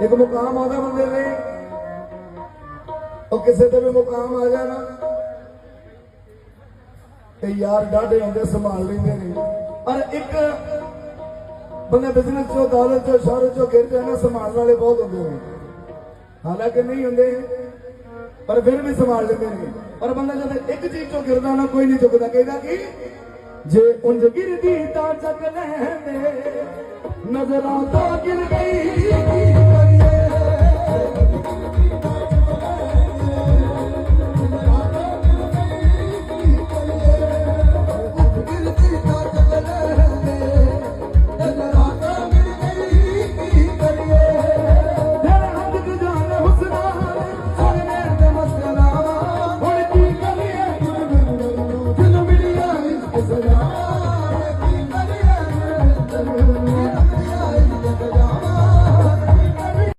ਇੱਕ ਮੁਕਾਮ ਆਦਾ ਬੰਦੇ ਨੇ ਉਹ ਕਿਸੇ ਤੇ ਵੀ ਮੁਕਾਮ ਆ ਜਾਣਾ ਤੇ ਯਾਰ ਡਾਢੇ ਹੁੰਦੇ ਸੰਭਾਲ ਲੈਂਦੇ ਨੇ। ਪਰ ਇੱਕ ਬੰਦਾ ਬਿਜ਼ਨਸ ਚੋਂ, ਦੌਲਤ ਚੋਂ, ਸ਼ਹਿਰ ਚੋਂ ਗਿਰ ਜਾਣਾ ਸੰਭਾਲਣ ਵਾਲੇ ਬਹੁਤ ਹੁੰਦੇ ਨੇ। ਹਾਲਾਂਕਿ ਨਹੀਂ ਹੁੰਦੇ, ਪਰ ਫਿਰ ਵੀ ਸੰਭਾਲ ਲੈਂਦੇ ਨੇ। ਪਰ ਬੰਦਾ ਜਦ ਇੱਕ ਚੀਜ਼ ਚੋਂ ਗਿਰਦਾ ਨਾ, ਕੋਈ ਨਹੀਂ ਚੁੱਕਦਾ। ਕਹਿੰਦਾ ਕਿ ਜੇ ਉਂਝ ਗਿਰਦੀ ਤਾਂ ਚੱਕ ਲੈਂਦੇ। ਨਜ਼ਰਾਂ ਤਾਂ ਗਿਰ ਗਈ।